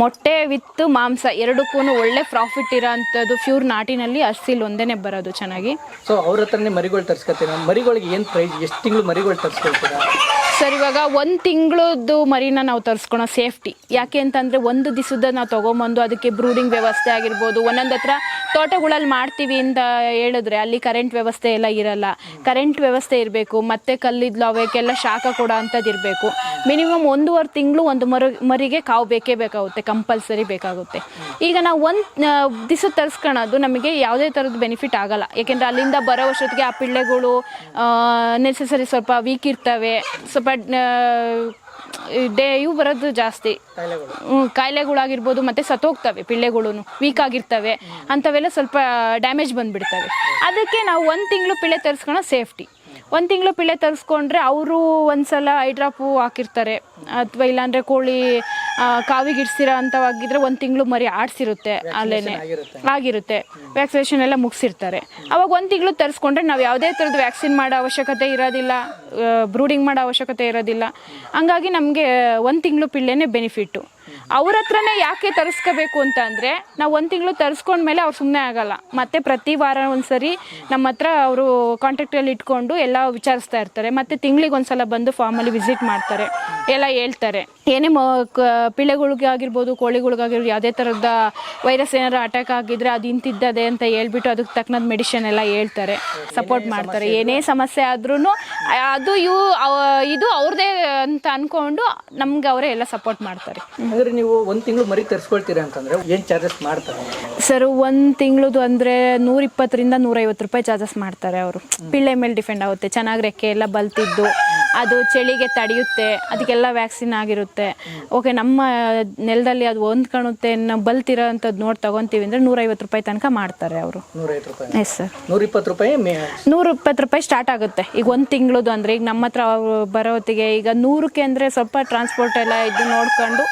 S1: ಮೊಟ್ಟೆ ವಿತ್ ಮಾಂಸ ಎರಡಕ್ಕೂ ಒಳ್ಳೆ ಪ್ರಾಫಿಟ್ ಇರೋ ಅಂಥದ್ದು ಪ್ಯೂರ್ ನಾಟಿನಲ್ಲಿ ಅಸಿಲ್ ಒಂದೇನೆ ಬರೋದು ಚೆನ್ನಾಗಿ.
S2: ಸೊ ಅವ್ರ ಹತ್ರನೇ ಮರಿಗಳು ತರ್ಸ್ಕೊತೀನಿ ಮರಿಗಳಿಗೆ ಏನು ಪ್ರೈಸ್ ಎಷ್ಟು ತಿಂಗಳು ಮರಿಗಳು ತರ್ಸ್ಕೊಳ್ತೀರಾ?
S1: ಸರ್, ಇವಾಗ ಒಂದು ತಿಂಗಳದ್ದು ಮರಿನ ನಾವು ತರಿಸ್ಕೊಳೋ ಸೇಫ್ಟಿ. ಯಾಕೆ ಅಂತಂದರೆ ಒಂದು ದಿವಸದ ನಾವು ತೊಗೊಂಬಂದು ಅದಕ್ಕೆ ಬ್ರೂಡಿಂಗ್ ವ್ಯವಸ್ಥೆ ಆಗಿರ್ಬೋದು. ಒಂದೊಂದು ಹತ್ರ ತೋಟಗಳಲ್ಲಿ ಮಾಡ್ತೀವಿ ಅಂತ ಹೇಳಿದ್ರೆ ಅಲ್ಲಿ ಕರೆಂಟ್ ವ್ಯವಸ್ಥೆ ಎಲ್ಲ ಇರಲ್ಲ. ಕರೆಂಟ್ ವ್ಯವಸ್ಥೆ ಇರಬೇಕು, ಮತ್ತೆ ಕಲ್ಲಿದ್ಲು ಅವಕ್ಕೆಲ್ಲ ಶಾಖ ಕೊಡೋ ಅಂಥದ್ದು ಇರಬೇಕು. ಮಿನಿಮಮ್ ಒಂದೂವರೆ ತಿಂಗಳು ಒಂದು ಮರ, ಮರಿಗೆ ಕಾವು ಬೇಕೇ ಬೇಕಾಗುತ್ತೆ, ಕಂಪಲ್ಸರಿ ಬೇಕಾಗುತ್ತೆ. ಈಗ ನಾವು ಒಂದು ದಿವಸ ತರಿಸ್ಕೊಳೋದು ನಮಗೆ ಯಾವುದೇ ಥರದ ಬೆನಿಫಿಟ್ ಆಗಲ್ಲ. ಯಾಕೆಂದರೆ ಅಲ್ಲಿಂದ ಬರೋ ವರ್ಷದಿಗೆ ಆ ಪಿಳ್ಳೆಗಳು ನೆಸೆಸರಿ ಸ್ವಲ್ಪ ವೀಕ್ ಇರ್ತವೆ. ಸ್ವಲ್ಪ ಡೇ ಇವು ಬರೋದು ಜಾಸ್ತಿ. ಕಾಯಿಲೆಗಳಾಗಿರ್ಬೋದು ಮತ್ತೆ ಸತ್ತೋಗ್ತವೆ ಪಿಳ್ಳೆಗಳು ವೀಕ್ ಆಗಿರ್ತವೆ. ಅಂಥವೆಲ್ಲ ಸ್ವಲ್ಪ ಡ್ಯಾಮೇಜ್ ಬಂದ್ಬಿಡ್ತವೆ. ಅದಕ್ಕೆ ನಾವು ಒಂದು ತಿಂಗಳು ಪಿಳ್ಳೆ ತರಿಸ್ಕೊಳೋ ಸೇಫ್ಟಿ ಒಂದು ತಿಂಗಳು ಪಿಳ್ಳೆ ತರಿಸ್ಕೊಂಡ್ರೆ ಅವರು ಒಂದ್ಸಲ ಐ ಡ್ರಾಪು ಹಾಕಿರ್ತಾರೆ. ಅಥವಾ ಇಲ್ಲಾಂದ್ರೆ ಕೋಳಿ ಕಾವಿಗಿಡ್ಸಿರೋ ಅಂಥವಾಗಿದ್ರೆ ಒಂದು ತಿಂಗಳು ಮರಿ ಆಡ್ಸಿರುತ್ತೆ ಅಲ್ಲೇನೆ.
S2: ಆಗಿರುತ್ತೆ.
S1: ಆಗಿರುತ್ತೆ. ವ್ಯಾಕ್ಸಿನೇಷನ್ ಎಲ್ಲ ಮುಗಿಸಿರ್ತಾರೆ. ಅವಾಗ ಒಂದು ತಿಂಗಳು ತರಿಸ್ಕೊಂಡ್ರೆ ನಾವು ಯಾವುದೇ ಥರದ ವ್ಯಾಕ್ಸಿನ್ ಮಾಡೋ ಅವಶ್ಯಕತೆ ಇರೋದಿಲ್ಲ ಬ್ರೂಡಿಂಗ್ ಮಾಡೋ ಅವಶ್ಯಕತೆ ಇರೋದಿಲ್ಲ. ಹಂಗಾಗಿ ನಮಗೆ ಒಂದು ತಿಂಗಳು ಪಿಳ್ಳೆನೆ ಬೆನಿಫಿಟ್ಟು ಅವ್ರ ಹತ್ರನೇ ಯಾಕೆ ತರಿಸ್ಕೋಬೇಕು ಅಂತ ಅಂದರೆ ನಾವು ಒಂದು ತಿಂಗಳು ತರಿಸ್ಕೊಂಡ್ಮೇಲೆ ಅವ್ರು ಸುಮ್ಮನೆ ಆಗಲ್ಲ. ಮತ್ತೆ ಪ್ರತಿ ವಾರ ಒಂದ್ಸರಿ ನಮ್ಮ ಹತ್ರ ಅವರು ಕಾಂಟ್ಯಾಕ್ಟಲ್ಲಿ ಇಟ್ಕೊಂಡು ಎಲ್ಲ ವಿಚಾರಿಸ್ತಾ ಇರ್ತಾರೆ. ಮತ್ತೆ ತಿಂಗಳಿಗೆ ಒಂದ್ಸಲ ಬಂದು ಫಾರ್ಮಲ್ಲಿ ವಿಸಿಟ್ ಮಾಡ್ತಾರೆ. ಎಲ್ಲ ಹೇಳ್ತಾರೆ. ಏನೇ ಮ ಪಿಳ್ಳೆಗಳಿಗಾಗಿರ್ಬೋದು ಕೋಳಿಗಳಿಗಾಗಿರ್ಬೋದು ಯಾವುದೇ ಥರದ ವೈರಸ್ ಏನಾದ್ರು ಅಟ್ಯಾಕ್ ಆಗಿದ್ರೆ ಅದು ಇಂತಿದ್ದದೆ ಅಂತ ಹೇಳ್ಬಿಟ್ಟು ಅದಕ್ಕೆ ತಕ್ಕನಾದ ಮೆಡಿಷನ್ ಎಲ್ಲ ಹೇಳ್ತಾರೆ. ಸಪೋರ್ಟ್ ಮಾಡ್ತಾರೆ. ಏನೇ ಸಮಸ್ಯೆ ಆದ್ರೂ ಅದು ಇವು ಇದು ಅವ್ರದೇ ಅಂತ ಅನ್ಕೊಂಡು ನಮ್ಗೆ ಅವರೇ ಎಲ್ಲ ಸಪೋರ್ಟ್ ಮಾಡ್ತಾರೆ.
S2: ಅಂದ್ರೆ ನೀವು ಒಂದು ತಿಂಗಳು ಮರಿ ತರಿಸ್ಕೊಳ್ತೀರಾ ಅಂತಂದ್ರೆ ಏನು ಚಾರ್ಜಸ್ ಮಾಡ್ತಾರೆ?
S1: ಸರ್ ಒಂದು ತಿಂಗಳದು ಅಂದರೆ ನೂರಿಪ್ಪತ್ತರಿಂದ ನೂರೈವತ್ತು ರೂಪಾಯಿ ಚಾರ್ಜಸ್ ಮಾಡ್ತಾರೆ ಅವರು. ಪಿಳ್ಳೆ ಮೇಲೆ ಡಿಫೆಂಡ್ ಆಗುತ್ತೆ. ಚೆನ್ನಾಗಿ ರೆಕ್ಕೆ ಎಲ್ಲ ಬಲ್ತಿದ್ದು. ಅದು ಚಳಿಗೆ ತಡೆಯುತ್ತೆ ಅದಕ್ಕೆಲ್ಲ ವ್ಯಾಕ್ಸಿನ್ ಆಗಿರುತ್ತೆ. ಓಕೆ ನಮ್ಮ ನೆಲದಲ್ಲಿ ಅದು ಹೊಂದ್ಕೊಳುತ್ತೆ ನಾವು ಬಲ್ತಿರೋ ಅಂಥದ್ದು ನೋಡಿ ತಗೊಂತೀವಿ ಅಂದರೆ ನೂರೈವತ್ತು ರೂಪಾಯಿ ತನಕ ಮಾಡ್ತಾರೆ ಅವರು. ಎಸ್ ಸರ್
S2: ನೂರ ಇಪ್ಪತ್ತು ರೂಪಾಯಿ ಮೇ
S1: ನೂರ ಇಪ್ಪತ್ತು ರೂಪಾಯಿ ಸ್ಟಾರ್ಟ್ ಆಗುತ್ತೆ. ಈಗ ಒಂದು ತಿಂಗಳದು ಅಂದರೆ ಈಗ ನಮ್ಮ ಹತ್ರ ಬರೋ ಹೊತ್ತಿಗೆ ಈಗ ನೂರಕ್ಕೆ ಅಂದರೆ ಸ್ವಲ್ಪ ಟ್ರಾನ್ಸ್ಪೋರ್ಟ್ ಎಲ್ಲ ಇದು ನೋಡ್ಕೊಂಡು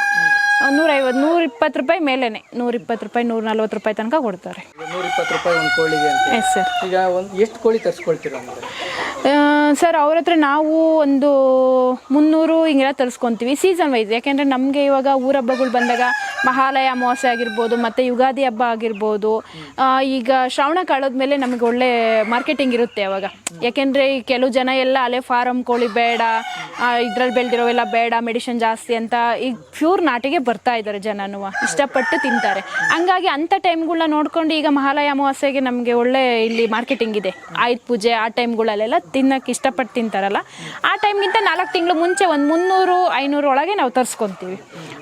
S1: ನೂರೈವತ್ತು ನೂರ ಇಪ್ಪತ್ತು ರೂಪಾಯಿ ಮೇಲೇ ನೂರ ಇಪ್ಪತ್ತು ರೂಪಾಯಿ ನೂರ ನಲ್ವತ್ತು ರೂಪಾಯಿ ತನಕ ಕೊಡ್ತಾರೆ.
S2: ನೂರ ಇಪ್ಪತ್ತು ರೂಪಾಯಿ ಒಂದು ಕೋಳಿಗೆ ಅಂತ.
S1: ಎಸ್ ಸರ್
S2: ಈಗ ಒಂದು ಎಷ್ಟು ಕೋಳಿ ತರಿಸ್ಕೊಳ್ತೀರಾ
S1: ಸರ್ ಅವ್ರ ಹತ್ರ ನಾವು ಒಂದು ಮುನ್ನೂರು ಹಿಂಗೆಲ್ಲ ತರಿಸ್ಕೊತೀವಿ ಸೀಸನ್ ವೈಸ್ ಯಾಕೆಂದರೆ ನಮಗೆ ಇವಾಗ ಊರ ಹಬ್ಬಗಳು ಬಂದಾಗ ಮಹಾಲಯ ಅಮಾವಾಸ್ಯೆ ಆಗಿರ್ಬೋದು ಮತ್ತು ಯುಗಾದಿ ಹಬ್ಬ ಆಗಿರ್ಬೋದು ಈಗ ಶ್ರಾವಣ ಕಳೆದ್ಮೇಲೆ ನಮಗೆ ಒಳ್ಳೆ ಮಾರ್ಕೆಟಿಂಗ್ ಇರುತ್ತೆ ಅವಾಗ. ಯಾಕೆಂದರೆ ಈ ಕೆಲವು ಜನ ಎಲ್ಲ ಅಲೆ ಫಾರಮ್ ಕೋಳಿ ಬೇಡ ಇದ್ರಲ್ಲಿ ಬೆಳೆದಿರೋವೆಲ್ಲ ಬೇಡ ಮೆಡಿಸಿನ್ ಜಾಸ್ತಿ ಅಂತ ಈಗ ಪ್ಯೂರ್ ನಾಟಿಗೆ ಬರ್ತಾ ಇದ್ದಾರೆ ಜನನು ಇಷ್ಟಪಟ್ಟು ತಿಂತಾರೆ. ಹಂಗಾಗಿ ಅಂಥ ಟೈಮ್ಗಳನ್ನ ನೋಡ್ಕೊಂಡು ಈಗ ಮಹಾಲಯ ಅಮಾವಾಸ್ಯೆಗೆ ನಮಗೆ ಒಳ್ಳೆ ಇಲ್ಲಿ ಮಾರ್ಕೆಟಿಂಗ್ ಇದೆ. ಆಯುಧ ಪೂಜೆ ಆ ಟೈಮ್ಗಳಲ್ಲೆಲ್ಲ ತಿನ್ನಕ್ಕೆ ಇಷ್ಟಪಟ್ಟು ತಿಂತಾರಲ್ಲ. ಆ ಟೈಮ್ಗಿಂತ ನಾಲ್ಕು ತಿಂಗಳು ಮುಂಚೆ ಒಂದು ಮುನ್ನೂರು ಐನೂರು ಒಳಗೆ ನಾವು ತರಿಸ್ಕೊತೀವಿ.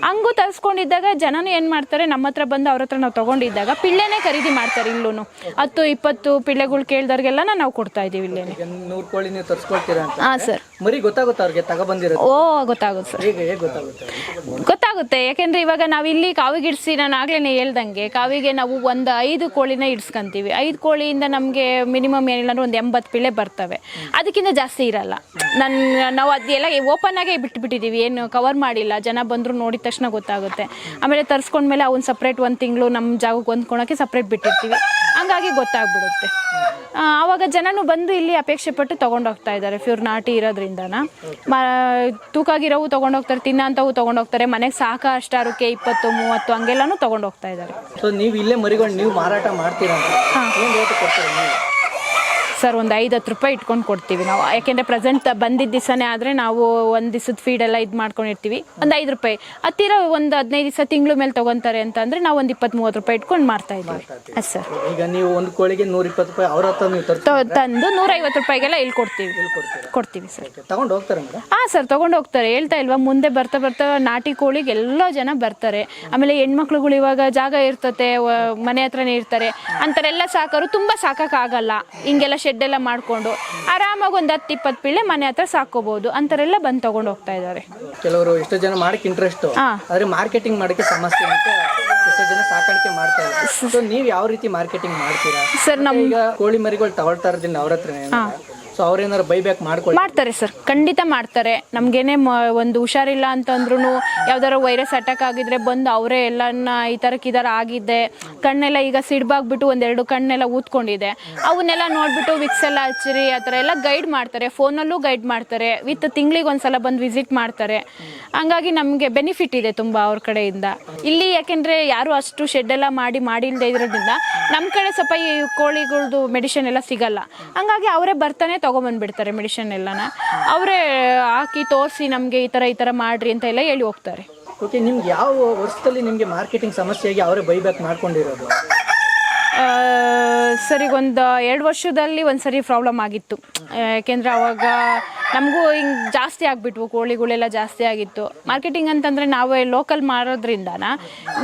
S1: ಹಂಗೂ ತರಿಸ್ಕೊಂಡಿದ್ದಾಗ ಜನನು ಏನು ಮಾಡ್ತಾರೆ ನಮ್ಮ ಹತ್ರ ಬಂದು ಅವ್ರ ಹತ್ರ ನಾವು ತೊಗೊಂಡಿದ್ದಾಗ ಪಿಳ್ಳೆನೇ ಖರೀದಿ ಮಾಡ್ತಾರೆ ಇಲ್ಲೂ ಹತ್ತು ಇಪ್ಪತ್ತು ಪಿಳ್ಳೆಗಳು ಕೇಳಿದವ್ರಿಗೆಲ್ಲ ನಾವು ಕೊಡ್ತಾ ಇದ್ದೀವಿ
S2: ಇಲ್ಲೇ ನೂರು ಕೋಳಿ ನೀವು ತರಿಸ್ಕೊಳ್ತೀರಾ
S1: ಹಾಂ ಸರ್.
S2: ಮರಿ ಗೊತ್ತಾಗುತ್ತೆ ಅವ್ರಿಗೆ
S1: ಓ ಗೊತ್ತಾಗುತ್ತೆ ಸರ್.
S2: ಗೊತ್ತಾಗುತ್ತೆ.
S1: ಯಾಕೆಂದ್ರೆ ಇವಾಗ ನಾವಿಲ್ಲಿ ಇಲ್ಲಿ ಕಾವಿಗೆ ಇಡ್ಸಿ ನಾನು ಆಗ್ಲೇ ಹೇಳ್ದಂಗೆ, ಕಾವಿಗೆ ನಾವು ಒಂದು ಐದು ಕೋಳಿನ ಇಡ್ಸ್ಕೊಂತೀವಿ. ಐದು ಕೋಳಿಯಿಂದ ನಮಗೆ ಮಿನಿಮಮ್ ಏನಿಲ್ಲ ಒಂದು ಎಂಬತ್ತು ಪಿಳೆ ಬರ್ತವೆ. ಅದಕ್ಕಿಂತ ಜಾಸ್ತಿ ಇರಲ್ಲ. ನನ್ನ ನಾವು ಅದೆಲ್ಲ ಓಪನ್ ಆಗೇ ಬಿಟ್ಬಿಟ್ಟಿದ್ದೀವಿ ಏನು ಕವರ್ ಮಾಡಿಲ್ಲ. ಜನ ಬಂದರೂ ನೋಡಿದ ತಕ್ಷಣ ಗೊತ್ತಾಗುತ್ತೆ. ಆಮೇಲೆ ತರಿಸ್ಕೊಂಡ್ಮೇಲೆ ಅವ್ನು ಸಪ್ರೇಟ್ ಒಂದು ತಿಂಗಳು ನಮ್ಮ ಜಾಗಕ್ಕೆ ಹೊಂದ್ಕೊಳಕ್ಕೆ ಸಪ್ರೇಟ್ ಬಿಟ್ಟಿರ್ತೀವಿ. ಹಂಗಾಗಿ ಗೊತ್ತಾಗ್ಬಿಡುತ್ತೆ. ಆವಾಗ ಜನನು ಬಂದು ಇಲ್ಲಿ ಅಪೇಕ್ಷೆ ಪಟ್ಟು ತೊಗೊಂಡೋಗ್ತಾ ಇದ್ದಾರೆ. ಫ್ಯೂರ್ ನಾಟಿ ಇರೋದ್ರಿಂದನ. ತೂಕಾಗಿರೋವು ತೊಗೊಂಡೋಗ್ತಾರೆ ತಿನ್ನೋಂಥವು ತೊಗೊಂಡೋಗ್ತಾರೆ ಮನೆಗೆ ಸಾಕ ಅಷ್ಟಾರಕ್ಕೆ ಇಪ್ಪತ್ತು ಮೂವತ್ತು ಹಂಗೆಲ್ಲಾನು ತಗೊಂಡು ತೊಗೊಂಡೋಗ್ತಾ ಇದ್ದಾರೆ.
S2: ಸೊ ನೀವು ಇಲ್ಲೇ ಮರಿಗೊಂಡು ನೀವು ಮಾರಾಟ ಮಾಡ್ತೀರಾ ಅಂತ? ಏನು ರೇಟ್ ಕೊಡ್ತೀರಾ ನೀವು?
S1: ಸರ್ ಒಂದು ಐದು ಹತ್ತು ರೂಪಾಯಿ ಇಟ್ಕೊಂಡು ಕೊಡ್ತೀವಿ ನಾವು. ಯಾಕೆಂದ್ರೆ ಪ್ರೆಸೆಂಟ್ ಬಂದಿದ್ದ ದಿವಸನೇ ಆದರೆ ನಾವು ಒಂದು ದಿವಸದ ಫೀಡ್ ಎಲ್ಲ ಇದು ಮಾಡ್ಕೊಂಡಿರ್ತೀವಿ. ಒಂದು ಐದು ರೂಪಾಯಿ. ಹತ್ತಿರ ಒಂದು ಹದಿನೈದು ದಿವಸ ತಿಂಗಳು ಮೇಲೆ ತೊಗೊತಾರೆ ಅಂತಂದರೆ ನಾವು ಒಂದು ಇಪ್ಪತ್ತು ಮೂವತ್ತು ರೂಪಾಯಿ ಇಟ್ಕೊಂಡು ಮಾರ್ತಾ ಇದ್ದೀವಿ. ಸರ್.
S2: ಈಗ ನೀವು ಒಂದು ಕೋಳಿಗೆ ನೂರ ಇಪ್ಪತ್ತು ರೂಪಾಯಿ ಅವ್ರ ಹತ್ರ ನೀವು
S1: ತ- ತಂದು ನೂರೈವತ್ತು ರೂಪಾಯಿಗೆಲ್ಲ ಇಲ್ಲಿ ಕೊಡ್ತೀವಿ. ಕೊಡ್ತೀವಿ ಸರ್.
S2: ತಗೊಂಡು ಹೋಗ್ತಾರೆ ಮೇಡಮ್
S1: ಹಾಂ ಸರ್ ತೊಗೊಂಡು ಹೋಗ್ತಾರೆ. ಹೇಳ್ತಾ ಇಲ್ವಾ ಮುಂದೆ ಬರ್ತಾ ಬರ್ತಾ ನಾಟಿ ಕೋಳಿಗೆ ಎಲ್ಲ ಜನ ಬರ್ತಾರೆ. ಆಮೇಲೆ ಹೆಣ್ಮಕ್ಳುಗಳು ಇವಾಗ ಜಾಗ ಇರ್ತತೆ ವ- ಮನೆ ಹತ್ರನೇ ಇರ್ತಾರೆ. ಅಂತಾರೆಲ್ಲ ಸಾಕೋರು ತುಂಬ ಸಾಕೋಕ್ಕಾಗಲ್ಲ ಹಿಂಗೆಲ್ಲ ಶೆಡ್ ಎಲ್ಲ ಮಾಡಿಕೊಂಡು ಆರಾಮಾಗಿ ಒಂದು ಹತ್ತು ಇಪ್ಪತ್ತು ಪಿಳ್ಳೆ ಮನೆ ಹತ್ರ ಸಾಕೋಬಹುದು ಅಂತಾರೆಲ್ಲ ಬಂದು ತಗೊಂಡು ಹೋಗ್ತಾ ಇದ್ದಾರೆ
S2: ಕೆಲವರು ಎಷ್ಟೋ ಜನ ಮಾಡಕ್ಕೆ ಇಂಟ್ರೆಸ್ಟ್. ಆದ್ರೆ ಮಾರ್ಕೆಟಿಂಗ್ ಮಾಡಕ್ಕೆ ಸಮಸ್ಯೆ ಎಷ್ಟೋ ಜನ ಸಾಕಾಣಿಕೆ ಮಾಡ್ತಾ ಇದ್ದಾರೆ. ಸೊ ನೀವು ಯಾವ ರೀತಿ ಮಾರ್ಕೆಟಿಂಗ್ ಮಾಡ್ತೀರಾ?
S1: ಸರ್
S2: ನಮ್ಗೆ ಕೋಳಿ ಮರಿಗಳು ತಗೊಳ್ತಾ ಇರೋದಿಲ್ಲ ಅವ್ರ ಹತ್ರನೇ ಸೊ ಬೈಬ್ಯಾಕ್ ಮಾಡ್ಕೊಳ್ಳಿ
S1: ಮಾಡ್ತಾರೆ ಸರ್. ಖಂಡಿತ ಮಾಡ್ತಾರೆ. ನಮಗೇನೆ ಒಂದು ಹುಷಾರಿಲ್ಲ ಅಂತಂದ್ರೂ ಯಾವ್ದಾರ ವೈರಸ್ ಅಟ್ಯಾಕ್ ಆಗಿದ್ರೆ ಬಂದು ಅವರೇ ಎಲ್ಲನ್ನ ಈ ಥರಕ್ಕೆ ಥರ ಆಗಿದೆ ಕಣ್ಣೆಲ್ಲ ಈಗ ಸಿಡ್ಬಾಗ್ಬಿಟ್ಟು ಒಂದೆರಡು ಕಣ್ಣೆಲ್ಲ ಊದ್ಕೊಂಡಿದೆ. ಅವನ್ನೆಲ್ಲ ನೋಡ್ಬಿಟ್ಟು ವಿಕ್ಸ್ ಎಲ್ಲ ಹಚ್ಚಿರಿ, ಆ ಥರ ಎಲ್ಲ ಗೈಡ್ ಮಾಡ್ತಾರೆ. ಫೋನಲ್ಲೂ ಗೈಡ್ ಮಾಡ್ತಾರೆ. ವಿತ್ ತಿಂಗಳಿಗೆ ಒಂದ್ಸಲ ಬಂದು ವಿಸಿಟ್ ಮಾಡ್ತಾರೆ. ಹಂಗಾಗಿ ನಮಗೆ ಬೆನಿಫಿಟ್ ಇದೆ ತುಂಬ ಅವ್ರ ಕಡೆಯಿಂದ. ಇಲ್ಲಿ ಯಾಕೆಂದ್ರೆ ಯಾರು ಅಷ್ಟು ಶೆಡ್ ಎಲ್ಲ ಮಾಡಿ ಮಾಡಿಲ್ದೇ ಇರೋದ್ರಿಂದ ನಮ್ಮ ಕಡೆ ಸ್ವಲ್ಪ ಈ ಕೋಳಿಗಳ್ದು ಮೆಡಿಸಿನ್ ಎಲ್ಲ ಸಿಗಲ್ಲ. ಹಂಗಾಗಿ ಅವರೇ ಬರ್ತಾನೆ ತೊಗೊಂಬಂದ್ಬಿಡ್ತಾರೆ ಮೆಡಿಸಿನ್ ಎಲ್ಲನ. ಅವರೇ ಹಾಕಿ ತೋರಿಸಿ ನಮಗೆ ಈ ಥರ ಈ ಥರ ಮಾಡ್ರಿ ಅಂತ ಎಲ್ಲ ಹೇಳಿ ಹೋಗ್ತಾರೆ.
S2: ಓಕೆ ನಿಮ್ಗೆ ಯಾವ ವರ್ಷದಲ್ಲಿ ನಿಮಗೆ ಮಾರ್ಕೆಟಿಂಗ್ ಸಮಸ್ಯೆಯಾಗಿ ಅವರೇ ಬೈಬ್ಯಾಕ್ ಮಾಡ್ಕೊಂಡಿರೋದು?
S1: ಸರಿ ಒಂದು ಎರಡು ವರ್ಷದಲ್ಲಿ ಒಂದು ಸರಿ ಪ್ರಾಬ್ಲಮ್ ಆಗಿತ್ತು. ಯಾಕೆಂದರೆ ಅವಾಗ ನಮಗೂ ಹಿಂಗೆ ಜಾಸ್ತಿ ಆಗಿಬಿಟ್ವು ಕೋಳಿಗಳೆಲ್ಲ ಜಾಸ್ತಿ ಆಗಿತ್ತು. ಮಾರ್ಕೆಟಿಂಗ್ ಅಂತಂದರೆ ನಾವೇ ಲೋಕಲ್ ಮಾರೋದ್ರಿಂದನ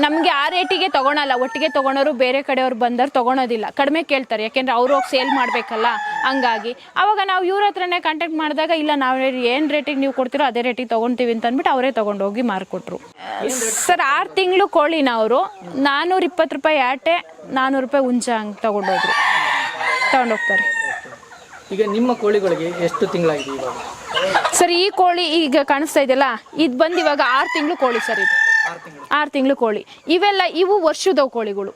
S1: ನಮಗೆ ಆ ರೇಟಿಗೆ ತೊಗೊಳಲ್ಲ. ಒಟ್ಟಿಗೆ ತೊಗೊಳೋರು ಬೇರೆ ಕಡೆಯವ್ರು ಬಂದವ್ರು ತೊಗೊಳೋದಿಲ್ಲ. ಕಡಿಮೆ ಕೇಳ್ತಾರೆ. ಯಾಕೆಂದರೆ ಅವ್ರು ಹೋಗಿ ಸೇಲ್ ಮಾಡಬೇಕಲ್ಲ? ಹಂಗಾಗಿ. ಅವಾಗ ನಾವು ಇವ್ರ ಹತ್ರನೇ ಕಾಂಟ್ಯಾಕ್ಟ್ ಮಾಡಿದಾಗ ಇಲ್ಲ ನಾವು ಏನು ರೇಟಿಗೆ ನೀವು ಕೊಡ್ತೀರೋ ಅದೇ ರೇಟಿಗೆ ತೊಗೊಳ್ತೀವಿ ಅಂತ ಅಂದ್ಬಿಟ್ಟು ಅವರೇ ತೊಗೊಂಡೋಗಿ ಮಾರ್ಕೊಟ್ರು. ಸರ್ ಆರು ತಿಂಗಳು ಕೋಳಿನ ಅವರು. ನಾನ್ನೂರ ಇಪ್ಪತ್ತು ರೂಪಾಯಿ ಆಟೆ ನಾನ್ನೂರು ರೂಪಾಯಿ ಹುಂಚೆ ಹಂಗೆ ತೊಗೊಂಡೋದ್ರು. ತೊಗೊಂಡೋಗ್ತಾರೆ.
S2: ಈಗ ನಿಮ್ಮ ಕೋಳಿಗಳಿಗೆ ಎಷ್ಟು ತಿಂಗಳಾಗಿದೆ ಇವಾಗ?
S1: ಸರ್ ಈ ಕೋಳಿ ಈಗ ಕಾಣಿಸ್ತಾ ಇದೆಯಲ್ಲ ಇದು ಬಂದು ಇವಾಗ ಆರು ತಿಂಗಳು ಕೋಳಿ ಸರ್ ಇದು.
S2: ಆರು ತಿಂಗಳು.
S1: ಕೋಳಿ. ಇವೆಲ್ಲ ಇವು ವರ್ಷದ ಕೋಳಿಗಳು.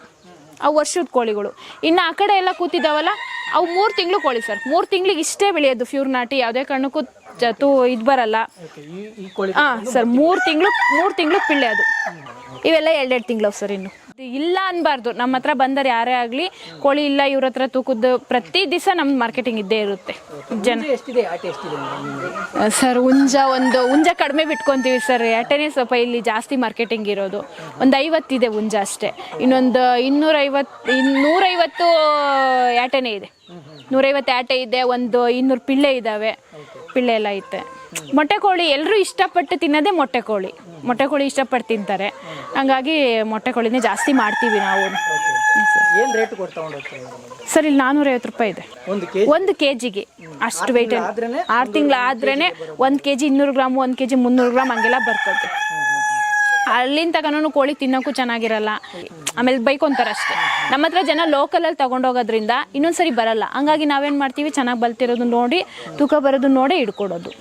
S1: ಅವು ವರ್ಷದ ಕೋಳಿಗಳು. ಇನ್ನು ಆ ಕಡೆ ಎಲ್ಲ ಕೂತಿದ್ದಾವಲ್ಲ ಅವು ಮೂರು ತಿಂಗಳು ಕೋಳಿ ಸರ್. ಮೂರು ತಿಂಗಳಿಗೆ ಇಷ್ಟೇ ಬೆಳೆಯೋದು ಫ್ಯೂರ್ ನಾಟಿ. ಯಾವುದೇ ಕಾರಣಕ್ಕೂ ತೂ ಇದು ಬರಲ್ಲ. ಹಾ ಸರ್ ಮೂರು ತಿಂಗಳು ಮೂರು ತಿಂಗಳು ಪಿಳ್ಳೆ ಅದು. ಇವೆಲ್ಲ ಎರಡೆರಡು ತಿಂಗಳು ಸರ್ ಇನ್ನು. ಇಲ್ಲ ಅನ್ಬಾರ್ದು. ನಮ್ಮ ಹತ್ರ ಬಂದರೆ ಯಾರೇ ಆಗಲಿ ಕೋಳಿ ಇಲ್ಲ ಇವ್ರ ಹತ್ರ ತೂಕದ್ದು ಪ್ರತಿ ದಿವಸ ನಮ್ಮ ಮಾರ್ಕೆಟಿಂಗ್ ಇದ್ದೇ ಇರುತ್ತೆ. ಜನ ಸರ್ ಹುಂಜ ಒಂದು ಹುಂಜ ಕಡಿಮೆ ಬಿಟ್ಕೊಂತೀವಿ ಸರ್. ಯಾಟೆನೇ ಸ್ವಲ್ಪ ಇಲ್ಲಿ ಜಾಸ್ತಿ ಮಾರ್ಕೆಟಿಂಗ್ ಇರೋದು. ಒಂದು ಐವತ್ತಿದೆ ಹುಂಜ ಅಷ್ಟೇ. ಇನ್ನೊಂದು ಇನ್ನೂರೈವತ್ತು ಇನ್ನೂರೈವತ್ತು ಯಾಟೆನೇ ಇದೆ. ನೂರೈವತ್ತು ಆಟೆ ಇದೆ ಒಂದು ಇನ್ನೂರು ಪಿಳ್ಳೆ ಇದ್ದಾವೆ ಪಿಳ್ಳೆ ಎಲ್ಲ ಐತೆ. ಮೊಟ್ಟೆ ಕೋಳಿ ಎಲ್ಲರೂ ಇಷ್ಟಪಟ್ಟು ತಿನ್ನೋದೇ ಮೊಟ್ಟೆ ಕೋಳಿ. ಮೊಟ್ಟೆ ಕೋಳಿ ಇಷ್ಟಪಟ್ಟು ತಿಂತಾರೆ. ಹಂಗಾಗಿ ಮೊಟ್ಟೆ ಕೋಳಿನೇ ಜಾಸ್ತಿ ಮಾಡ್ತೀವಿ ನಾವು.
S2: ಏನು ರೇಟ್
S1: ಸರ್? ಇಲ್ಲಿ ನಾನ್ನೂರೈವತ್ತು ರೂಪಾಯಿ ಇದೆ.
S2: ಒಂದು ಕೆ
S1: ಜಿಗೆ ಅಷ್ಟು ವೆಯ್ಟ್ ಆರು ತಿಂಗಳು ಆದ್ರೇನೆ ಒಂದು ಕೆ ಜಿ ಇನ್ನೂರು ಗ್ರಾಮ್ ಒಂದು ಕೆ ಜಿ ಮುನ್ನೂರು ಗ್ರಾಮ್ ಹಂಗೆಲ್ಲ ಬರ್ತದೆ. ಅಲ್ಲಿಂದ ತಗೊಂಡು ಕೋಳಿ ತಿನ್ನೋಕ್ಕೂ ಚೆನ್ನಾಗಿರಲ್ಲ. ಆಮೇಲೆ ಬೈಕೊಂತಾರೆ ಅಷ್ಟೇ. ನಮ್ಮ ಹತ್ರ ಜನ ಲೋಕಲಲ್ಲಿ ತಗೊಂಡೋಗೋದ್ರಿಂದ ಇನ್ನೊಂದ್ಸರಿ ಬರಲ್ಲ. ಹಂಗಾಗಿ ನಾವೇನು ಮಾಡ್ತೀವಿ, ಚೆನ್ನಾಗಿ ಬಲ್ತಿರೋದು ನೋಡಿ, ತೂಕ ಬರೋದು ನೋಡೇ ಹಿಡ್ಕೊಡೋದು.